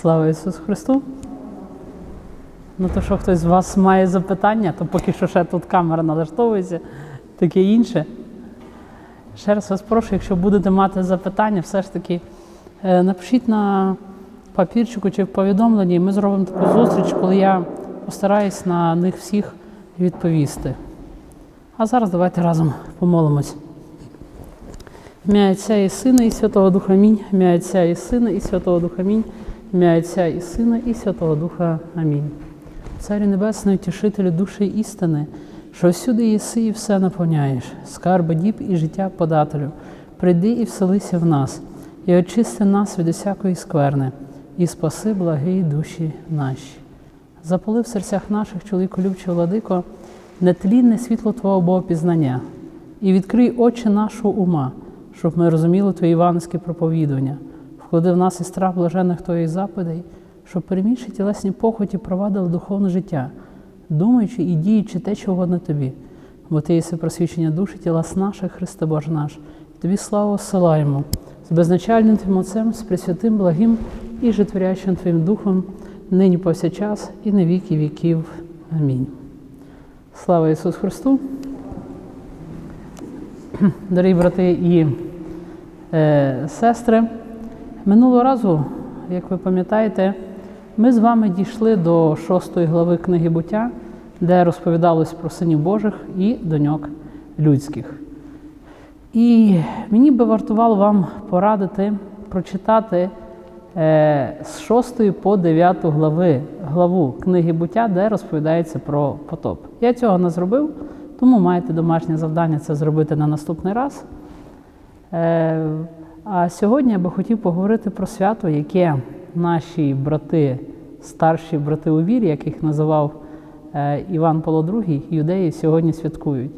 Слава Ісусу Христу! Ну, то що хтось з вас має запитання, то поки що ще тут камера налаштовується, таке інше. Ще раз вас прошу, якщо будете мати запитання, все ж таки е, напишіть на папірчику чи в повідомленні, і ми зробимо таку зустріч, коли я постараюсь на них всіх відповісти. А зараз давайте разом помолимось. Ім'я Отця і Сина, і Святого Духа Амінь. Ім'я Отця і Сина, і Святого Духа Амінь. Ім'я Отця і Сина, і Святого Духа Амінь. Царю Небесний, утішителю душі істини, що всюди єси і все наповняєш, скарби діб і життя подателю. Прийди і вселися в нас, і очисти нас від усякої скверни, і спаси благі душі наші. Запали в серцях наших, чоловіку любче владико, нетлінне світло Твого Богопізнання, і відкрий очі нашого ума, щоб ми розуміли Твої іванські проповідування, вклади в нас і страх блажених Твоїх заповідей, щоб перемігши тілесні похоті провадили духовне життя, думаючи і діючи те, чого на тобі. Бо ти єси просвічення душі, тілас наших, Христе Боже наш. Тобі славу осилаємо з безначальним Твоїм Отцем, з пресвятим, благим і житворящим Твоїм Духом, нині повсякчас і на віки віків. Амінь. Слава Ісусу Христу! Дорогі брати і е, сестри, минулого разу, як ви пам'ятаєте, ми з вами дійшли до шостої глави книги буття, де розповідалось про синів Божих і доньок людських. І мені би вартувало вам порадити прочитати е, з 6 по 9 глави, главу книги буття, де розповідається про потоп. Я цього не зробив, тому маєте домашнє завдання це зробити на наступний раз. А сьогодні я би хотів поговорити про свято, яке наші брати, старші брати у вірі, яких називав е, Іван Павло II, юдеї сьогодні святкують.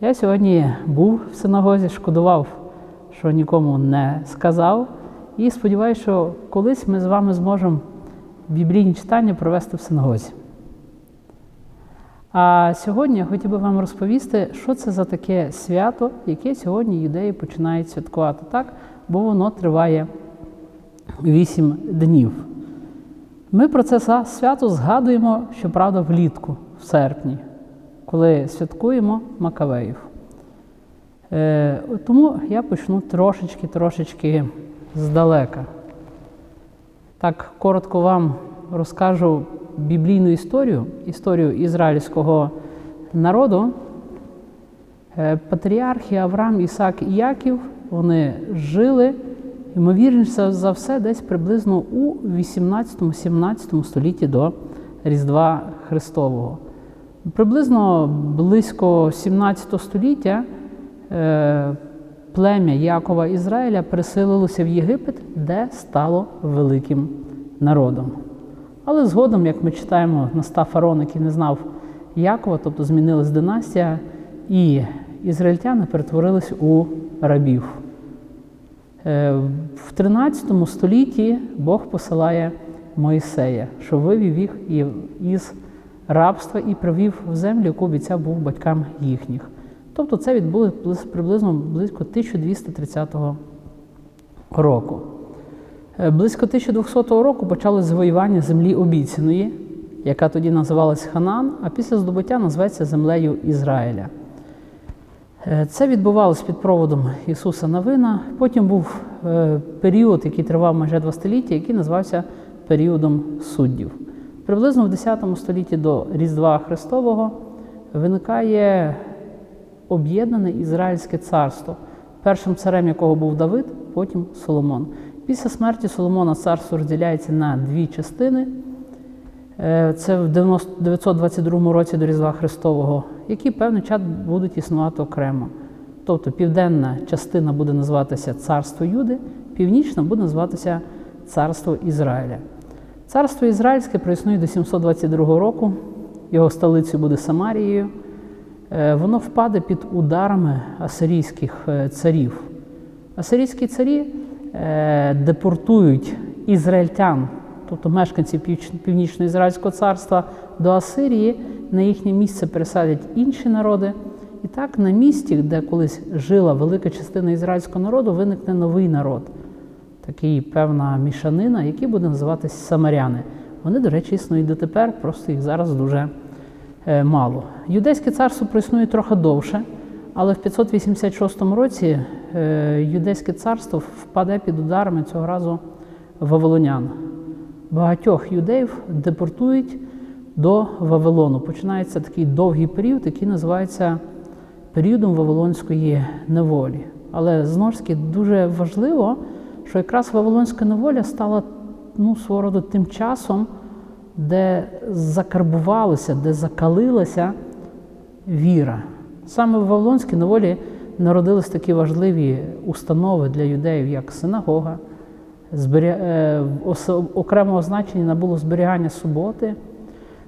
Я сьогодні був в синагозі, шкодував, що нікому не сказав. І сподіваюся, що колись ми з вами зможемо біблійні читання провести в синагозі. А сьогодні я хотів би вам розповісти, що це за таке свято, яке сьогодні юдеї починають святкувати так, бо воно триває вісім днів. Ми про це свято згадуємо, щоправда, влітку, в серпні, коли святкуємо Макавеїв. Е, тому я почну трошечки-трошечки здалека. Так коротко вам розкажу біблійну історію, історію ізраїльського народу. Е, Патріархи Авраам, Ісак і Яків вони жили, ймовірніше за все, десь приблизно у 18-17 столітті до Різдва Христового. Приблизно близько 17 століття е, плем'я Якова Ізраїля переселилося в Єгипет, де стало великим народом. Але згодом, як ми читаємо, настав фарон, який не знав Якова, тобто змінилась династія, і ізраїльтяни перетворились у рабів. Е, В 13 столітті Бог посилає Моїсея, що вивів їх із рабства і привів в землю, яку обіцяв був батькам їхніх. Тобто це відбулося приблизно близько 1230 року. Близько 1200 року почалось завоювання землі обіцяної, яка тоді називалась Ханан, а після здобуття називається землею Ізраїля. Це відбувалося під проводом Ісуса Навина. Потім був період, який тривав майже два століття, який називався періодом суддів. Приблизно в 10 столітті до Різдва Христового виникає об'єднане Ізраїльське царство, першим царем якого був Давид, потім Соломон. Після смерті Соломона царство розділяється на дві частини. Це в 922 році до Різдва Христового, які певний час будуть існувати окремо. Тобто південна частина буде називатися Царство Юди, північна буде називатися Царство Ізраїля. Царство Ізраїльське проіснує до 722 року, його столицею буде Самарією. Воно впаде під ударами асирійських царів. Асирійські царі депортують ізраїльтян, тобто мешканців Північно-Ізраїльського царства до Асирії, на їхнє місце пересадять інші народи. І так на місці, де колись жила велика частина ізраїльського народу, виникне новий народ. такий певна мішанина, які буде називатись самаряни. Вони, до речі, існують дотепер, просто їх зараз дуже е, мало. Юдейське царство проіснує трохи довше, але в 586 році е, юдейське царство впаде під ударами цього разу вавилонян. Багатьох юдеїв депортують до Вавилону. Починається такий довгий період, який називається періодом Вавилонської неволі. Але знову ж таки дуже важливо, що якраз Вавилонська неволя стала ну, свого роду тим часом, де закарбувалася, де закалилася віра. Саме в Вавилонській неволі народились такі важливі установи для юдеїв, як синагога, зберя... е, окремого значення набуло зберігання суботи,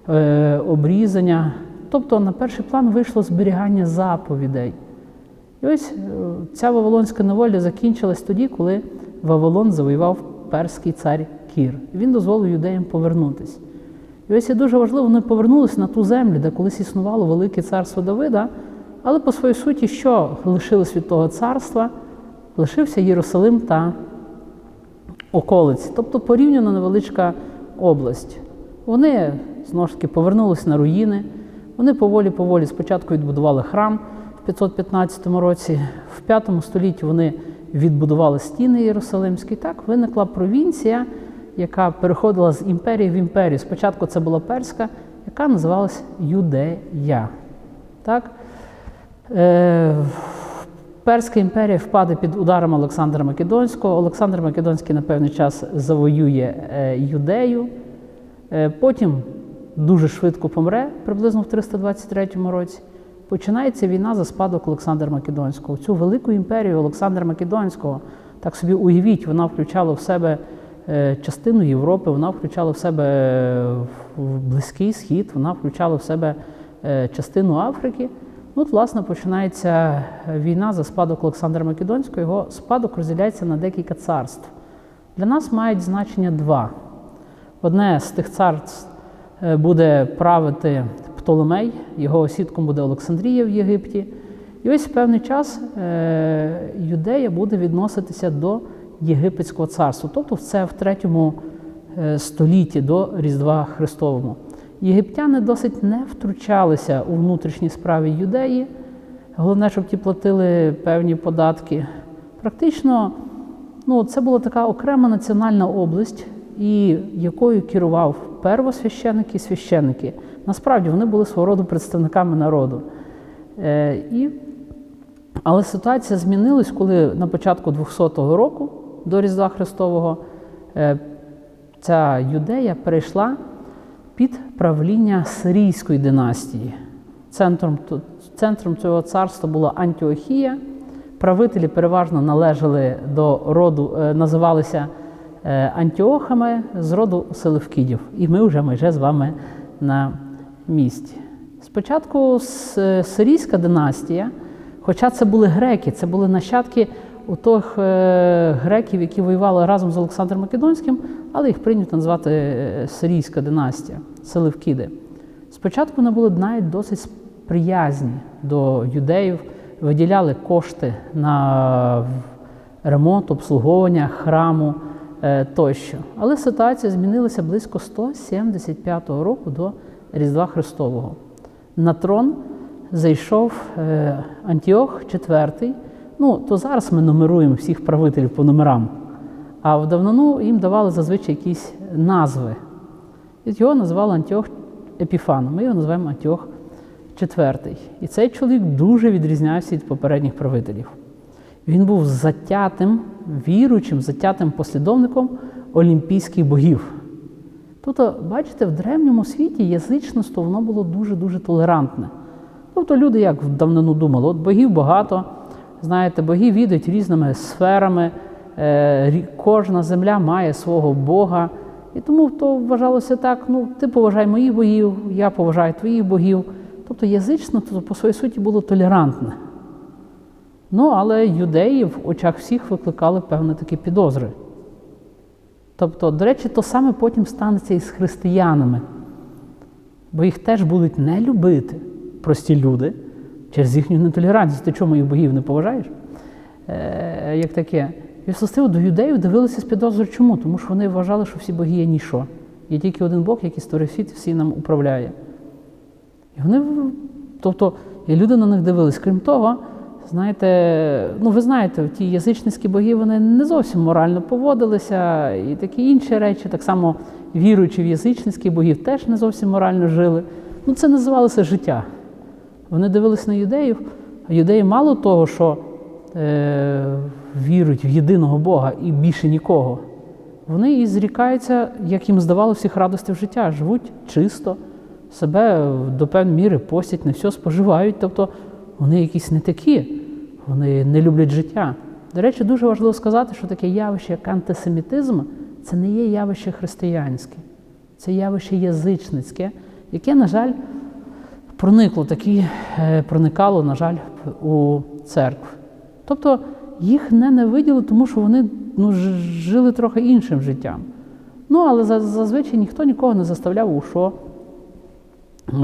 е, обрізання. Тобто на перший план вийшло зберігання заповідей. І ось е, ця Вавилонська неволя закінчилась тоді, коли Вавилон завоював перський цар Кір. Він дозволив юдеям повернутися. І ось є дуже важливо, вони повернулися на ту землю, де колись існувало велике царство Давида, але по своїй суті, що лишилось від того царства? Лишився Єрусалим та околиці, тобто порівняно невеличка область. Вони знову ж таки повернулися на руїни. Вони поволі-поволі спочатку відбудували храм в 515 році, в 5 столітті вони відбудували стіни Єрусалимські. Так виникла провінція, яка переходила з імперії в імперію. Спочатку це була перська, яка називалась Юдея. Так? Е, Перська імперія впаде під ударом Олександра Македонського. Олександр Македонський на певний час завоює е, Юдею. Е, Потім дуже швидко помре, приблизно в 323 році. Починається війна за спадок Олександра Македонського. Цю велику імперію Олександра Македонського, так собі уявіть, вона включала в себе частину Європи, вона включала в себе Близький Схід, вона включала в себе частину Африки. От, власне, починається війна за спадок Олександра Македонського. Його спадок розділяється на декілька царств. Для нас мають значення два. Одне з тих царств е, буде правити Птоломей, його осідком буде Олександрія в Єгипті. І ось в певний час е, Юдея буде відноситися до Єгипетського царства, тобто це в третьому е, столітті до Різдва Христовому. Єгиптяни досить не втручалися у внутрішні справи юдеї. Головне, щоб ті платили певні податки. Практично ну, це була така окрема національна область, і якою керував первосвященики і священики. Насправді вони були свого роду представниками народу. Е, і, але ситуація змінилась, коли на початку 200-го року до Різдва Христового е, ця юдея перейшла під правління Сирійської династії. Центром, центром цього царства була Антіохія. Правителі переважно належали до роду, е, називалися е, Антіохами з роду Селевкідів. І ми вже майже з вами на місці. Спочатку сирійська династія, хоча це були греки, це були нащадки у тих е, греків, які воювали разом з Олександром Македонським, але їх прийнято назвати е, сирійська династія, Селевкіди. Спочатку вони були навіть досить приязні до юдеїв, виділяли кошти на ремонт, обслуговування храму е, тощо. Але ситуація змінилася близько 175 року до Різдва Христового. На трон зайшов Антіох IV. Ну, то зараз ми нумеруємо всіх правителів по номерам. А в давнину їм давали зазвичай якісь назви. І його назвали Антіох Епіфаном. Ми його називаємо Антіох IV. І цей чоловік дуже відрізнявся від попередніх правителів. Він був затятим, віруючим, затятим послідовником олімпійських богів. Тобто, бачите, в древньому світі язичництво воно було дуже-дуже толерантне. Тобто люди як в давнину думали, от богів багато, знаєте, боги відають різними сферами, е, кожна земля має свого Бога. І тому то вважалося так: ну, ти поважай моїх богів, я поважаю твоїх богів. Тобто язичництво по своїй суті було толерантне. Ну, але юдеї в очах всіх викликали певні такі підозри. Тобто, до речі, то саме потім станеться і з християнами, бо їх теж будуть не любити прості люди через їхню нетолерантність. Ти чому моїх богів не поважаєш? Е, як таке. І властиво до юдеїв дивилися з підозрою. Чому? Тому що вони вважали, що всі боги є ніщо. Є тільки один Бог, який створив світ всі нам управляє. І вони, тобто, і люди на них дивились. Крім того, знаєте, ну ви знаєте, ті язичницькі боги вони не зовсім морально поводилися, і такі інші речі, так само віруючи в язичницьких богів, теж не зовсім морально жили. Ну, це називалося життя. Вони дивились на юдеїв, а юдеї мало того, що е, вірують в єдиного Бога і більше нікого. Вони і зрікаються, як їм здавало, всіх радостей життя, живуть чисто, себе до певної міри постять, не все споживають. Тобто вони якісь не такі, вони не люблять життя. До речі, дуже важливо сказати, що таке явище, як антисемітизм, це не є явище християнське, це явище язичницьке, яке, на жаль, проникло такі, е, проникало, на жаль, у церкву. Тобто їх не ненавиділи, тому що вони ну, жили трохи іншим життям. Ну, але зазвичай ніхто нікого не заставляв у що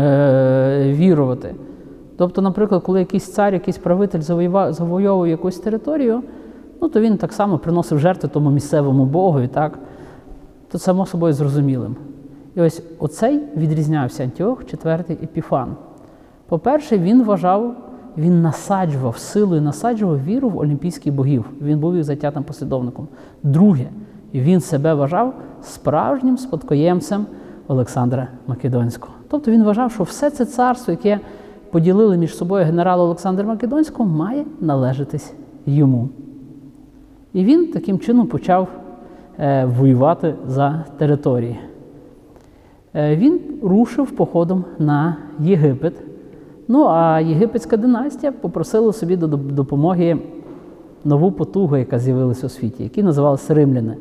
е, вірувати. Тобто, наприклад, коли якийсь цар, якийсь правитель завойовував якусь територію, ну, то він так само приносив жертви тому місцевому богові, так? то само собою зрозумілим. І ось оцей відрізнявся Антіох, четвертий Епіфан. По-перше, він вважав, він насаджував силою, насаджував віру в олімпійських богів. Він був їх затятим послідовником. Друге, він себе вважав справжнім спадкоємцем Олександра Македонського. Тобто він вважав, що все це царство, яке поділили між собою генерал Олександр Македонського, має належатись йому. І він таким чином почав е, воювати за території. Е, Він рушив походом на Єгипет. Ну а єгипетська династія попросила собі до до допомоги нову потугу, яка з'явилася у світі, які називалися римляни.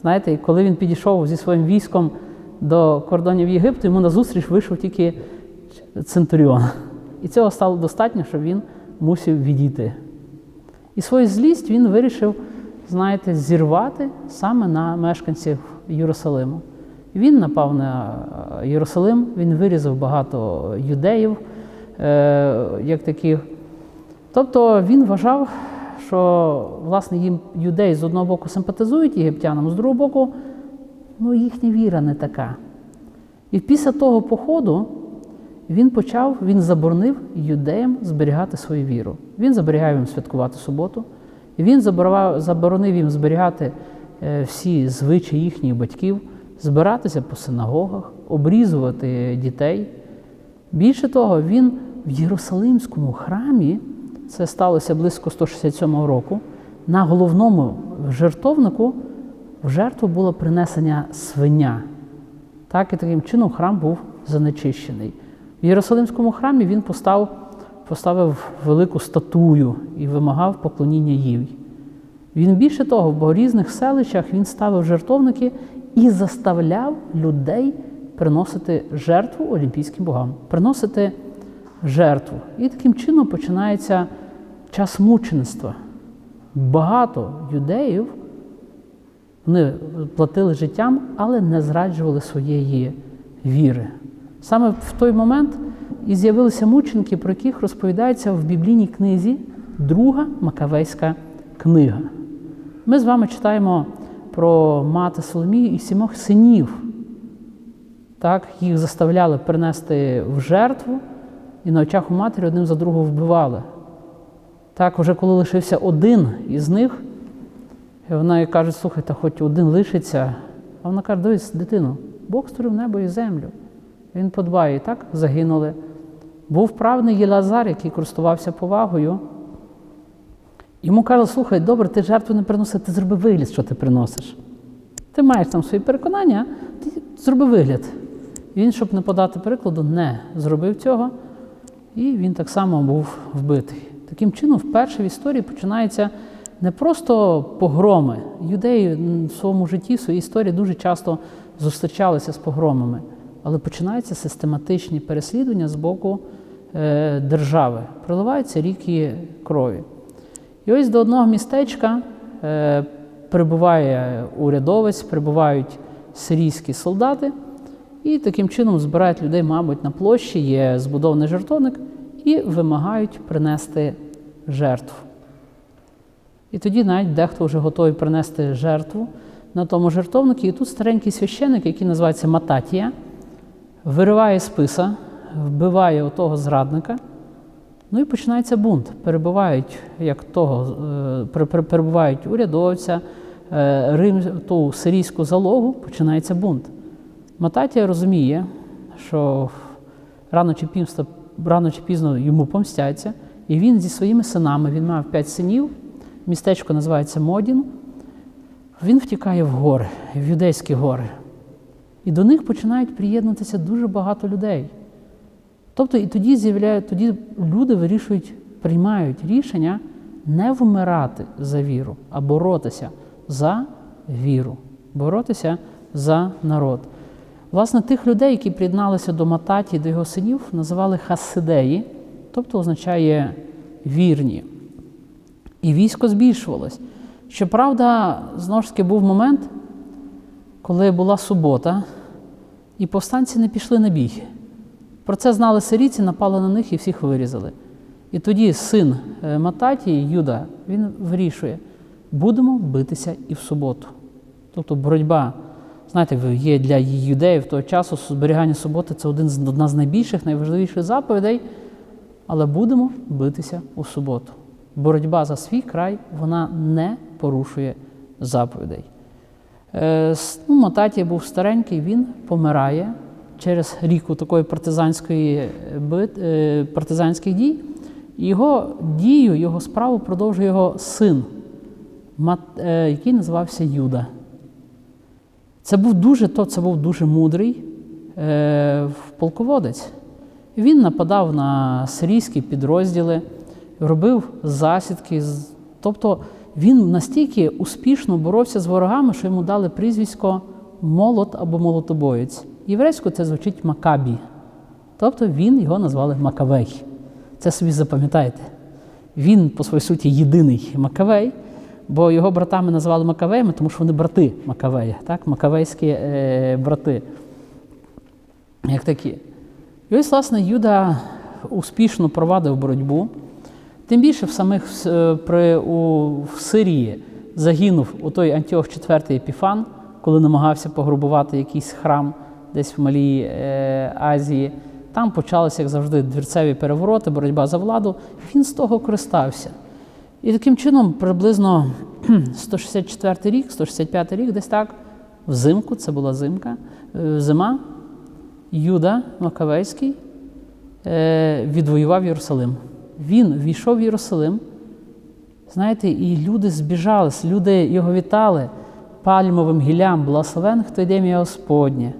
Знаєте, коли він підійшов зі своїм військом до кордонів Єгипту, йому назустріч вийшов тільки центуріон. І цього стало достатньо, щоб він мусив відійти. І свою злість він вирішив, знаєте, зірвати саме на мешканців Єрусалиму. Він напав на е, Єрусалим, він вирізав багато юдеїв, як таких. Тобто він вважав, що власне їм юдеї з одного боку симпатизують єгиптянам, з другого боку, ну, їхня віра не така. І після того походу він почав, він заборонив юдеям зберігати свою віру. Він заберігав їм святкувати суботу, він заборонив, заборонив їм зберігати е, всі звичаї їхніх батьків, збиратися по синагогах, обрізувати дітей. Більше того, він в Єрусалимському храмі, це сталося близько 167 року, на головному жертовнику в жертву було принесення свиня. Так і таким чином храм був занечищений. В Єрусалимському храмі він постав, поставив велику статую і вимагав поклоніння їй. Він більше того, в різних селищах він ставив жертовники і заставляв людей приносити жертву олімпійським богам, приносити жертву. І таким чином починається час мучеництва. Багато юдеїв вони платили життям, але не зраджували своєї віри. Саме в той момент і з'явилися мученики, про яких розповідається в біблійній книзі друга Макавейська книга. Ми з вами читаємо про мати Соломію і сімох синів. Так, їх заставляли принести в жертву, і на очах у матері одним за другого вбивали. Так, вже коли лишився один із них, і вона їй каже, слухайте, хоч один лишиться. А вона каже, дивись, дитину, Бог створив небо і землю. Він подбає, і так загинули. Був правний Єлазар, який користувався повагою. Йому каже, слухай, добре, ти жертву не приносиш, ти зроби вигляд, що ти приносиш. Ти маєш там свої переконання, ти зроби вигляд. Він, щоб не подати прикладу, не зробив цього, і він так само був вбитий. Таким чином, вперше в історії починається не просто погроми. Юдеї в своєму житті, в своїй історії дуже часто зустрічалися з погромами, але починаються систематичні переслідування з боку е, держави. Проливаються ріки крові. І ось до одного містечка е, прибуває урядовець, прибувають сирійські солдати, і таким чином збирають людей, мабуть, на площі, є збудований жертовник, і вимагають принести жертву. І тоді навіть дехто вже готовий принести жертву на тому жертовнику. І тут старенький священик, який називається Мататія, вириває списа, вбиває отого зрадника. Ну і починається бунт. Перебувають як того, е, пере- пере- перебувають урядовця, е, Рим, ту сирійську залогу, починається бунт. Мататія розуміє, що рано чи пізно, рано чи пізно йому помстяться, і він зі своїми синами, він мав п'ять синів, містечко називається Модін. Він втікає в гори, в юдейські гори. І до них починають приєднуватися дуже багато людей. Тобто і тоді з'являють, тоді люди вирішують, приймають рішення не вмирати за віру, а боротися за віру, боротися за народ. Власне, тих людей, які приєдналися до Мататі, до його синів, називали хасидеї, тобто означає вірні. І військо збільшувалось. Щоправда, знову ж таки був момент, коли була субота, і повстанці не пішли на бій. Про це знали сирійці, напали на них і всіх вирізали. І тоді син е, Мататії, Юда, він вирішує, будемо битися і в суботу. Тобто боротьба, знаєте, є для юдеїв того часу зберігання суботи це один з, одна з найбільших, найважливіших заповідей, але будемо битися у суботу. Боротьба за свій край вона не порушує заповідей. Е, ну, Мататія був старенький, він помирає через ріку такої партизанської е, бит, е, партизанських дій. Його дію, його справу продовжує його син, е, який називався Юда. Це був дуже, то, це був дуже мудрий е, полководець. Він нападав на сирійські підрозділи, робив засідки. Тобто він настільки успішно боровся з ворогами, що йому дали прізвисько молот або молотобоєць. Єврейською це звучить Макабі. Тобто він його назвали Макавей. Це собі запам'ятайте. Він, по своїй суті, єдиний Макавей, бо його братами називали Макавеями, тому що вони брати Макавея, так? макавейські е, брати. Як такі. І ось, власне, Юда успішно провадив боротьбу. Тим більше в самих е, при, у, в Сирії загинув у той Антіох IV Епіфан, коли намагався пограбувати якийсь храм десь в Малій е, Азії. Там почалися, як завжди, двірцеві перевороти, боротьба за владу. Він з того користався. І таким чином, приблизно 164 рік, 165 рік, десь так, взимку, це була зимка, е, зима, Юда Макавейський е, відвоював Єрусалим. Він війшов в Єрусалим, знаєте, і люди збіжались, люди його вітали пальмовим гіллям, благословен, хто йде ім'я Господнє.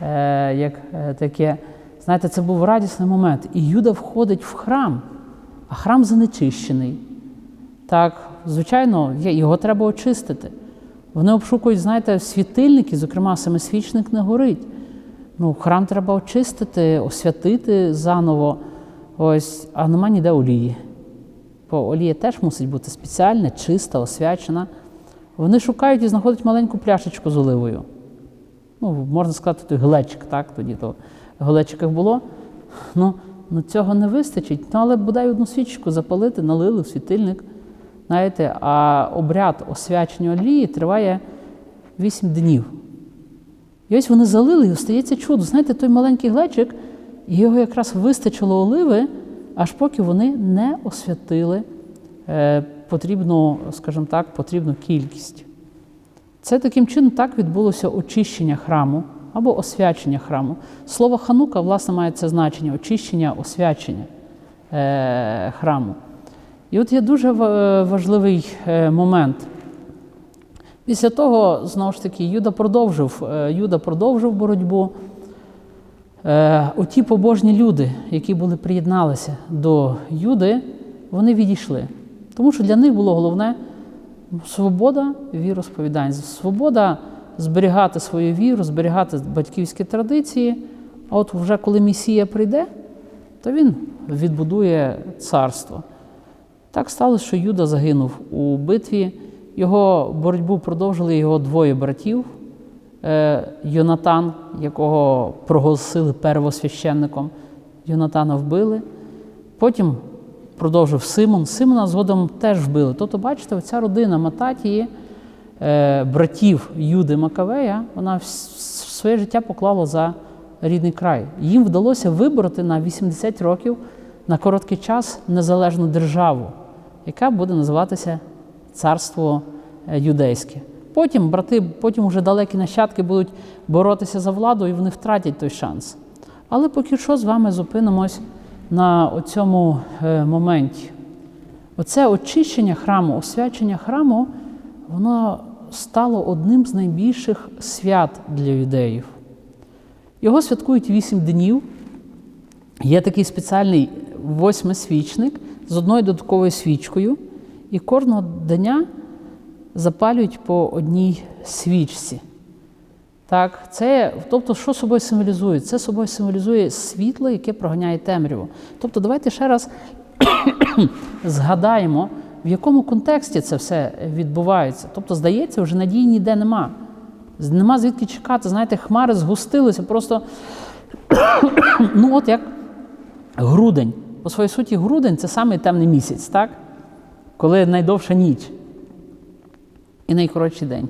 Е, як таке, знаєте, це був радісний момент. І Юда входить в храм, а храм занечищений. Так, звичайно, його треба очистити. Вони обшукують, знаєте, світильники, зокрема, семисвічник не горить. Ну, храм треба очистити, освятити заново. Ось, а нема ніде олії. Бо олія теж мусить бути спеціальна, чиста, освячена. Вони шукають і знаходять маленьку пляшечку з оливою. Ну, можна сказати, той глечик, так? Тоді то в глечиках було. Ну, ну цього не вистачить. Ну, але бодай одну свічку запалити, налили в світильник. Знаєте, а обряд освячення олії триває 8 днів. І ось вони залили, і стається чудо. Знаєте, той маленький глечик, його якраз вистачило оливи, аж поки вони не освятили е, потрібну, скажімо так, потрібну кількість. Це таким чином так відбулося очищення храму або освячення храму. Слово ханука, власне, має це значення очищення, освячення е, храму. І от є дуже важливий е, момент. Після того, знову ж таки, Юда продовжив, е, Юда продовжив боротьбу. Е, Оті побожні люди, які були приєдналися до Юди, вони відійшли. Тому що для них було головне свобода віросповідань, свобода зберігати свою віру, зберігати батьківські традиції. А от вже коли Месія прийде, то він відбудує царство. Так сталося, що Юда загинув у битві. Його боротьбу продовжили його двоє братів. Е, Йонатан, якого проголосили первосвященником, Йонатана вбили. Потім продовжив Симон. Симона згодом теж вбили. Тобто, бачите, ця родина Мататії, е, братів Юди Макавея, вона своє життя поклала за рідний край. Їм вдалося вибороти на 80 років на короткий час незалежну державу, яка буде називатися Царство е, Юдейське. Потім брати, потім вже далекі нащадки будуть боротися за владу, і вони втратять той шанс. Але поки що з вами зупинимось на цьому моменті. Оце очищення храму, освячення храму, воно стало одним з найбільших свят для юдеїв. Його святкують вісім днів. Є такий спеціальний восьмисвічник з одною додатковою свічкою, і кожного дня запалюють по одній свічці. Так, це, тобто, що собою символізує? Це собою символізує світло, яке проганяє темряву. Тобто, давайте ще раз згадаємо, в якому контексті це все відбувається. Тобто, здається, вже надії ніде нема. Нема звідки чекати. Знаєте, хмари згустилися, просто ну от як грудень. По своїй суті, грудень це самий темний місяць, так? коли найдовша ніч і найкоротший день.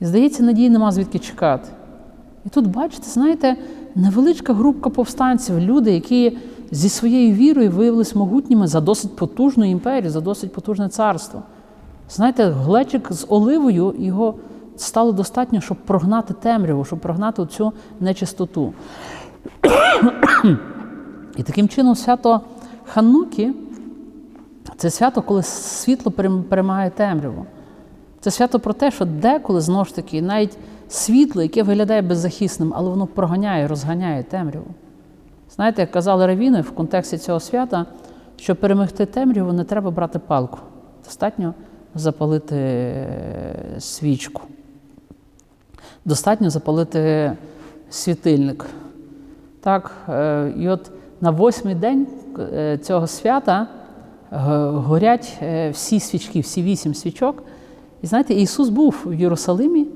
І здається, надії нема звідки чекати. І тут, бачите, знаєте, невеличка групка повстанців, люди, які зі своєю вірою виявилися могутніми за досить потужну імперію, за досить потужне царство. Знаєте, глечик з оливою його стало достатньо, щоб прогнати темряву, щоб прогнати цю нечистоту. І таким чином свято Хануки це свято, коли світло перемагає темряву. Це свято про те, що деколи знову ж таки навіть світло, яке виглядає беззахисним, але воно проганяє, розганяє темряву. Знаєте, як казали равіни в контексті цього свята, щоб перемогти темряву, не треба брати палку. Достатньо запалити свічку. Достатньо запалити світильник. Так, і от на восьмий день цього свята горять всі свічки, всі вісім свічок. І знаєте, Ісус був в Єрусалимі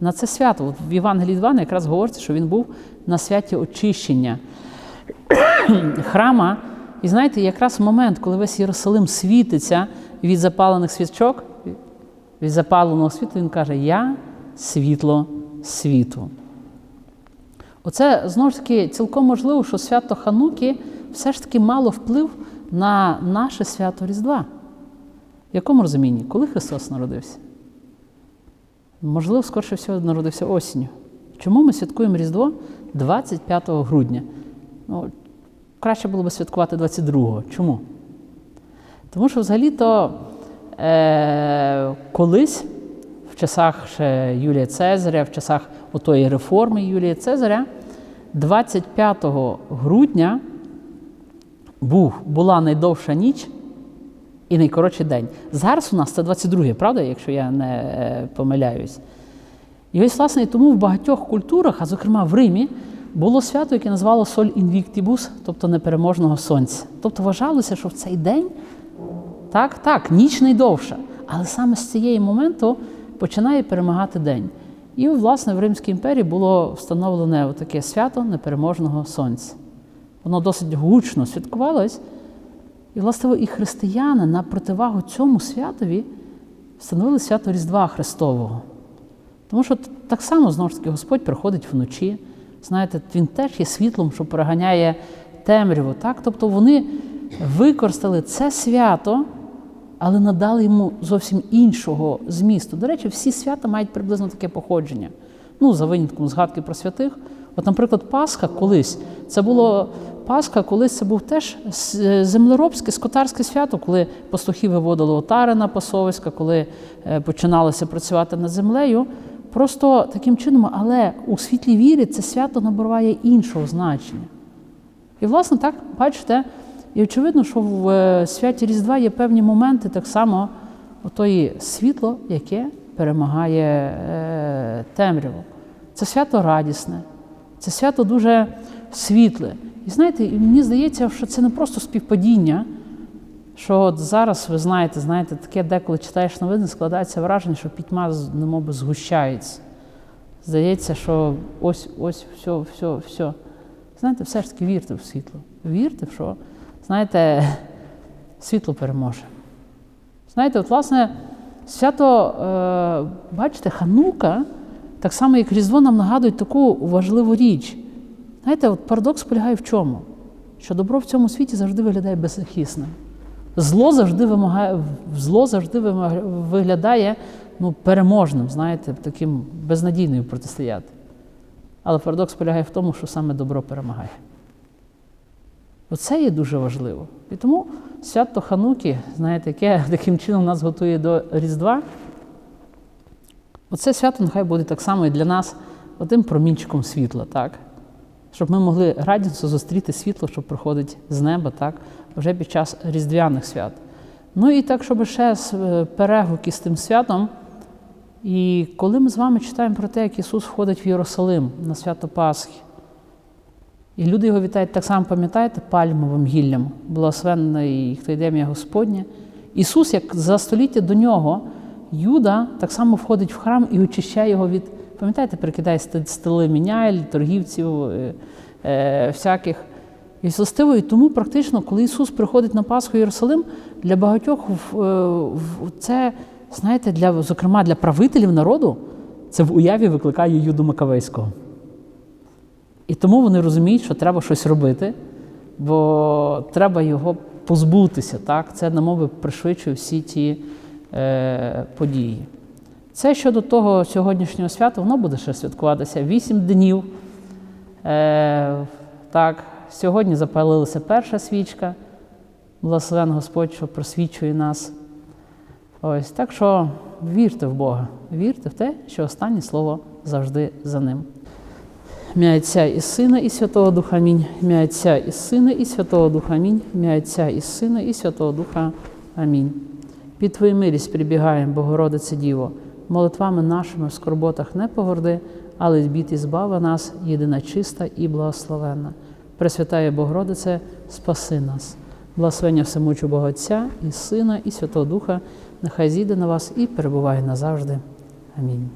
на це свято. От в Євангелії 2 якраз говориться, що Він був на святі очищення храма. І знаєте, якраз в момент, коли весь Єрусалим світиться від запалених свічок, від запаленого світу, він каже: Я світло світу. Оце знову ж таки цілком можливо, що свято Хануки все ж таки мало вплив на наше свято Різдва. В якому розумінні? Коли Христос народився? Можливо, скорше всього, народився осінню. Чому ми святкуємо Різдво 25 грудня? Ну, Краще було б святкувати 22-го. Чому? Тому що взагалі-то е- колись, в часах ще Юлія Цезаря, в часах отої реформи Юлія Цезаря, 25 грудня був, була найдовша ніч і найкоротший день. Зараз у нас це 22, правда, якщо я не е, помиляюсь. І ось, власне, тому в багатьох культурах, а зокрема в Римі, було свято, яке назвало Соль Інвіктібус, тобто непереможного сонця. Тобто вважалося, що в цей день так, так, ніч найдовша, але саме з цієї моменту починає перемагати день. І, власне, в Римській імперії було встановлене таке свято непереможного сонця. Воно досить гучно святкувалось. І, власне, і християни на противагу цьому святові встановили свято Різдва Христового. Тому що так само, знову ж таки, Господь приходить вночі. Знаєте, він теж є світлом, що переганяє темряву. Так? Тобто вони використали це свято, але надали йому зовсім іншого змісту. До речі, всі свята мають приблизно таке походження. Ну, за винятком згадки про святих. От, наприклад, Пасха колись це було Пасха, колись це був теж землеробське, скотарське свято, коли пастухи виводили отари на пасовиська, коли починалося працювати над землею. Просто таким чином, але у світлі віри це свято набуває іншого значення. І, власне, так, бачите, і очевидно, що в святі Різдва є певні моменти так само отої світло, яке перемагає е, темряву. Це свято радісне, це свято дуже світле. І знаєте, мені здається, що це не просто співпадіння, що от зараз, ви знаєте, знаєте, таке деколи читаєш новини, складається враження, що пітьма немоби згущається. Здається, що ось ось все, все, все. Знаєте, все ж таки вірте в світло. Вірте в що. Знаєте, світло переможе. Знаєте, от, власне, свято, е, бачите, Ханука, так само як Різдво, нам нагадують таку важливу річ. Знаєте, от парадокс полягає в чому? Що добро в цьому світі завжди виглядає беззахисним. Зло завжди вимагає, зло завжди виглядає ну, переможним, знаєте, таким безнадійною протистояти. Але парадокс полягає в тому, що саме добро перемагає. Оце є дуже важливо. І тому свято Хануки, знаєте, яке таким чином нас готує до Різдва. Оце свято нехай буде так само і для нас одним промінчиком світла, так? Щоб ми могли радісно зустріти світло, що приходить з неба, так, вже під час різдвяних свят. Ну і так, щоб ще е, перегуки з тим святом. І коли ми з вами читаємо про те, як Ісус входить в Єрусалим на свято Пасхи, і люди його вітають так само, пам'ятаєте, пальмовим гіллям, благословенний, хто йде ім'я Господнє. Ісус, як за століття до нього, Юда так само входить в храм і очищає його від, пам'ятаєте, перекидає ст- столи міняйль, торгівців е, е, всяких. І властиво, тому практично, коли Ісус приходить на Пасху в Єрусалим, для багатьох е, в- це, знаєте, для, зокрема для правителів народу, це в уяві викликає Юду Макавейського. І тому вони розуміють, що треба щось робити, бо треба його позбутися. Так? Це, на мови, пришвидшує всі ті е, події. Це щодо того сьогоднішнього свята, воно буде ще святкуватися 8 днів. Е, так, сьогодні запалилася перша свічка. Благословен Господь, що просвічує нас. Ось, так що вірте в Бога, вірте в те, що останнє слово завжди за ним. Ім'я Отця і Сина, і Святого Духа Амінь. Ім'я Отця і Сина, і Святого Духа Амінь. Ім'я Отця і Сина, і Святого Духа Амінь. Під Твою милість прибігаємо, Богородице Діво, молитвами нашими в скорботах не погорди, але з бід і збава нас, єдина чиста і благословенна. Пресвятає Богородице, спаси нас. Благословення всемучу Бога Отця і Сина, і Святого Духа, нехай зійде на вас і перебуває назавжди. Амінь.